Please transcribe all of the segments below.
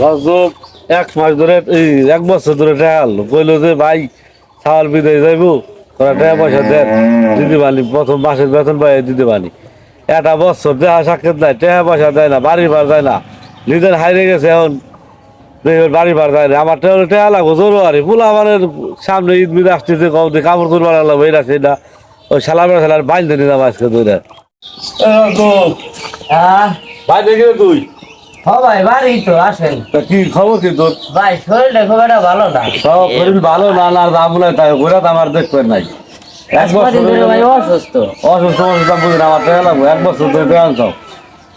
গজব এক মাস ধরে এই এক বছর ধরে টেহাল কইলো যে ভাই ছাওয়াল বিদায় যাইবো তোরা টাকা পয়সা দেন দিতে পারি প্রথম মাসের বেতন পাই দিতে পারি একটা বছর দেহা সাক্ষাৎ নাই টাকা পয়সা দেয় না বাড়ি ভাড় দেয় না। নিজের হাইরে গেছে এখন দেখবেন বাড়ি ভাড় দেয় না। আমার টাকা টাকা লাগবো জোরোয়ারি পুলা আমার সামনে ঈদ মিদ আসতেছে কম দিয়ে কাপড় তুলবার লাগল এটা সেটা। ওই সালার সালার বাইল দিয়ে নিলাম আজকে দুইটা। হ্যাঁ? দেখি তুই? ভাই বাড়ি তো আসেন। তা কি খবর কি তোর? ভাই শরীরটা খুব একটা ভালো না। সব শরীর ভালো না না দাম নাই তাই ঘুরে তো আমার দেখবেন নাই। এক বছর কদিন ধরে ভাই অসুস্থ। অসুস্থ অসুস্থ বুঝি না আমার লাগবে। এক বছর ধরে টাকা আনছো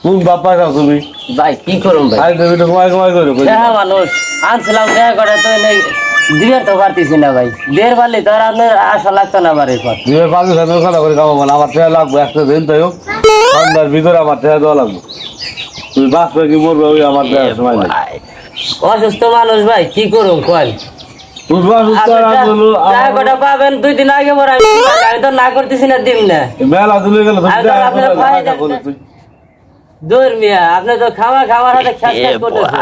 কোন বাপ পাইছাও তুমি? ভাই কি করুন ভাই? খাই দেবি তো কমাই কমাই করে কই। দেখা মানুষ। আনছিলাম দেখা করে তো এনে দিবে তো পারতেছি না ভাই। দেড় পারলে তো আর আপনার আশা লাগতো না বাড়ির পর দুই পাঁচ হাজার করে কামাবো আমার টাকা লাগবে একটা দিন তাই সন্ধ্যার ভিতরে আমার টাকা দেওয়া লাগবে। বাঁচবে কি মরবে ওই আমার টাকা সময় নেই। অসুস্থ মানুষ ভাই কি করুন টাকা আমার- কটা পাবেন দুই দিন আগে আমি আমি তো না করতেছি না দিন না। মেলা তুলে গেল আমি তো আপনার ভাই দেখতে- দূর মিয়া আপনি তো খাওয়া খাওয়ার হাতে খ্যাস খ্যাস করতেছেন।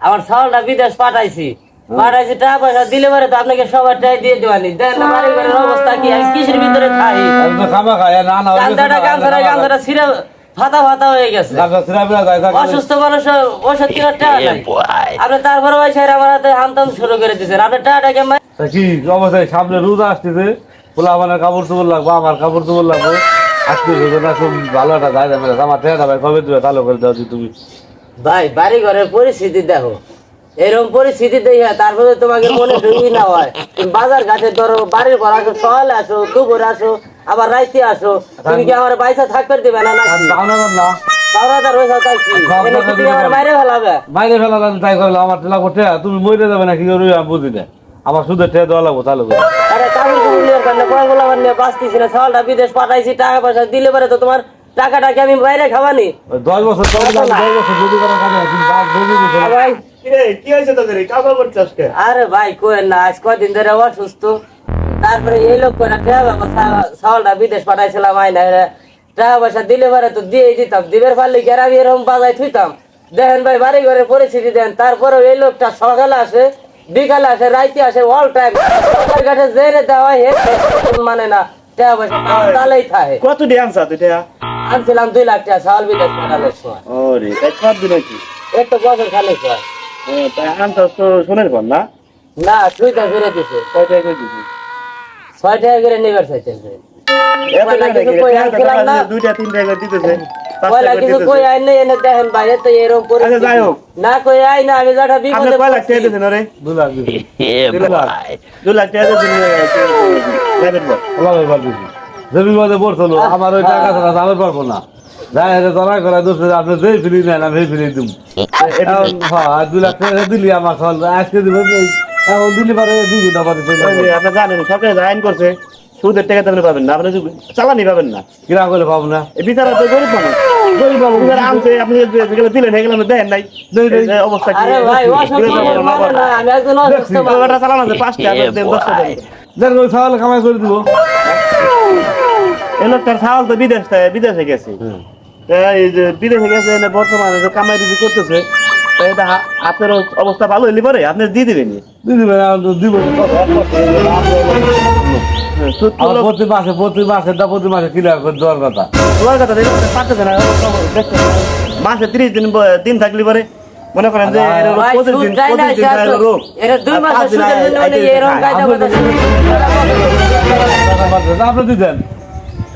আমার চাউলটা বিদেশ পাঠাইছি। পাঠাইছি টাকা পয়সা দিলে পরে তো আপনাকে সবার টাই দিয়ে দেওয়ানি। দেন বাড়ি ঘরের অবস্থা কি? আমি কিসের ভিতরে খাই? খামা খাই না ছিঁড়ে ফাতা ফাতা হয়ে গেছে। যায় অসুস্থ মানুষ ওষুধ কেনার টাকা নাই। আপনি তারপরে ওই সাইড আমার হাতে হামতাম শুরু করে দিচ্ছেন আপনি টাকাটাকে মা- তা কি অবস্থায় সামনে রোদ আসতেছে। পোলা আমার কাপড় চোপড় লাগবো আমার কাপড় চোপড় লাগবো। আজকে রোদ না খুব ভালো একটা গায়ে যাবে আমার ঠেকা ভাই কবে দিবে? তাহলে করে দাও তুমি। ভাই বাড়ি ঘরের পরিস্থিতি দেখো। এরকম পরিস্থিতি দেখে তারপরে তোমাকে মনে ঢুকি না হয়। তুমি বাজার ঘাটে ধরো বাড়ির ঘর আসো সকালে আসো দুপুরে আসো আবার রাইতে আসো। তুমি কি আমার বাইসা থাকতে দিবে না না? যাও না না তাওরাদার হয়েছে তাই কি? এনে কি তুমি আমার বাইরে ফেলা তাই করলে আমার লাগবো ঠেয়া তুমি মরে যাবে না কি করবি বুঝি না। আমার সুদের ঠেয়া দেওয়া লাগবো তাহলে করে। আরে কাপড় কুপড় কারণে কয়গুলো আমার নিয়ে বাঁচতেছি না। বিদেশ পাঠাইছি টাকা পয়সা দিলে পরে তো তোমার টাকাটাকে আমি বাইরে খাওয়ানি দশ বছর দশ যদি করার কাজে। ভাই। কি হয়েছে তোদের? আরে ভাই কোয়েন না আজ কদিন ধরে অসুস্থ। তারপরে এই লোক করে বিদেশ পাঠাইছিলাম আইনা টাকা পয়সা দিলে পরে তো দিয়ে দিতাম দিবের পারলে কি আর আমি এরকম বাজায় থুইতাম? দেখেন ভাই বাড়ি ঘরে পরিস্থিতি দেন তারপরে এই লোকটা সকালে আসে বিকালে আসে রাইতে আসে অল টাইম কাছে জেনে দেওয়া হে মানে না টাকা পয়সা তাহলেই থাকে। কত ডি আনছা তুই আনছিলাম দুই লাখ টাকা বিদেশ পাঠানোর সময়। ওরে কত দিন কি একটা বছর খালি ও তো শোনের পর না? না সুইটা ফিরে দিছে। কয় টাকা দিছিস ছয় টাকা করে নিবার চাইতেছে। দুইটা তিন টাকা দিতেছে কিছু। কই আই নাই এনে দেখেন এরকম আচ্ছা, যাই হোক। না কই আই না আমি যেটা বিপদে কয় লাখ পড়ছি। টাকা দিতেছেন ওরে? লাখ। দিছি দুই লাখ লাখ টাকা দিতেছেন যাবেন বল আল্লাহ ভাই ভালো দিছি জমি বাদে পড়ছিল আমার ওই টাকা ছাড়া আমি পারব না। যাই এটা ধরা করে দোষ আপনি যেই ফিরি নেন আমি ফিরি দিব। হ্যাঁ লাখ টাকা দিলি আমার আজকে দিবেন এখন দিলি পারে দুই ঘণ্টা পরে চলে আপনি জানেন সরকার যে আইন করছে সুদের টাকা তো আপনি পাবেন না আপনি যদি চালানি পাবেন না। কিরা করলে পাবো না? এই বিচারা তো গরিব মানুষ। গরিব মানুষ বিচারা আনছে আপনি যে যেগুলো দিলেন সেগুলো আপনি দেন নাই। দেই নাই। এই অবস্থা কি? আরে ভাই অসুস্থ গরিব মানুষ মানে না আমি একজন অসুস্থ মানুষ। ওটা চালানো আছে পাঁচটা আপনি দেন দশটা দেন। দেন ওই ছাগল কামাই করে দিব। এই লোকটার ছাগল তো বিদেশ থেকে- বিদেশে গেছে। তা এই যে বিদেশে গেছে এনে বর্তমানে যে কামাই রুজি করতেছে এটা আপনার অবস্থা ভালো হইলে পরে আপনি দিয়ে দিবেন দিয়ে দিবেন দিব হ্যাঁ, প্রতি মাসে প্রতি মাসে দা প্রতি মাসে ক্লিয়ার করে দেওয়ার কথা। কথা পারতেছে না মাসে তিরিশ দিন দিন থাকলে পরে মনে করেন যে দিন আপনি দিতেন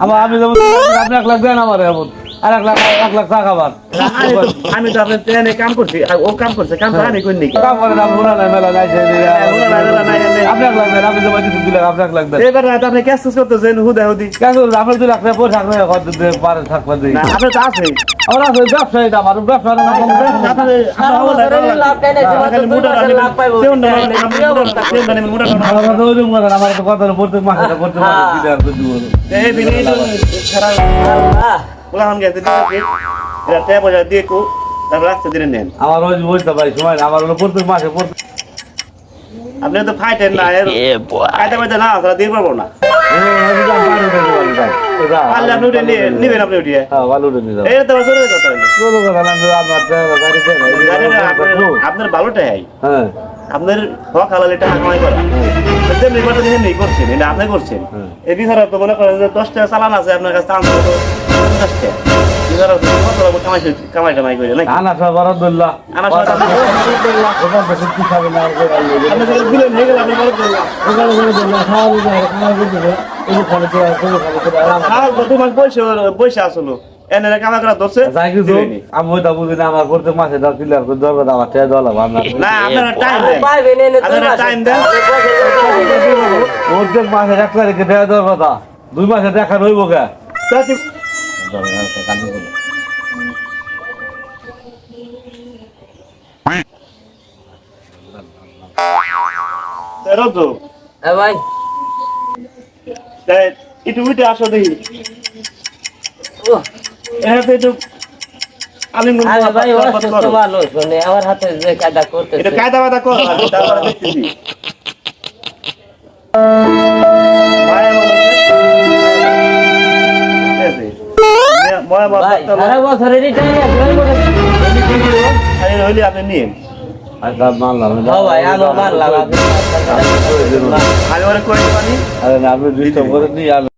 আমার আমি আপনি এক লাখ দেন আমার এমন আর এক লাখ এক লাখ টাকা খাবার আমি তো- আমি তো আপনার ট্রেনে কাম করছি ও কাম করছে কাম তো আমি করি নাকি? কাম করেন আপনি মনে নাই মেলা নাই মেলা নাই। আপনি এক লাখ দেন আপনি জমা আপনি এক লাখ দেন। এবার আপনি ক্যাশ টুস করতেছেন হুদা হুদি। কেন আপনি দুই লাখ টাকা পরে থাকলে পারে থাকবেন দিই তো আছে আমার আছে ব্যবসায়ী ব্যবসা না ভালো না, দুই না, কথা না, প্রত্যেক মাসে প্রত্যেক মাসে হ্যাঁ। ক্লিয়ার করে দিব এই দিনে এই যে সারা আল্লাহ। উলাহান গেছে এটা ট্যাপ পয়সা দিয়ে কো তারপর রাস্তা দিনে নেন আমার ওই বুঝতে পারি সময় আমার হলো প্রত্যেক মাসে আপনি তো ফাইটেন না এর কায়দা মাইদা না আসলে দিয়ে পারব না পারলে আপনি উঠে নিবেন আপনি উঠিয়ে হ্যাঁ ভালো উঠে নিয়ে যাব এটা তো জরুরি কথা হইল কোনো কথা না, আমার driver গাড়িতে নাই। জানেন না, আপনার- ভালোটাই হয় হ্যাঁ আপনার হক হালাল এটা কামাই করা যেমনি করছেন এটা আপনি করছেন বিচারা তো মনে করেন যে দশ টাকা চালান আছে আপনার কাছে কামাই কামাই করে নাকি? আনা বরাদ্দুল্লাহ আনা আমার- আসলো এনে কামাই করা ধরছে। আমি করতে মাসে দাও ক্লিয়ার করে ধরবে আমার টেয়া দেওয়া না আপনারা টাইম দেন। দুই আপনারা মাসে। দেন। আপনি বসে বসে প্রত্যেক মাসে এক তারিখে দেওয়া দেওয়ার দুই মাসে দেখা রইব কে? তাতে- তা? রজো, এ ভাই একটু উঠে আসো দেখি। উহ, তো একটু আলিম আরে ভাই অসুস্থ মানুষ মানে আমার হাতে যে কায়দা করতেছে। কায়দা বাদা কর তারপরে দেখতেছি। ময়া ভাই সারা বছরের হইলে আপনি নিন আচ্ছা মানলাম ভাই আমি মানলাম আপনি আমি ওরা করে পানি আরে না আপনি দুইটা করে নিয়ে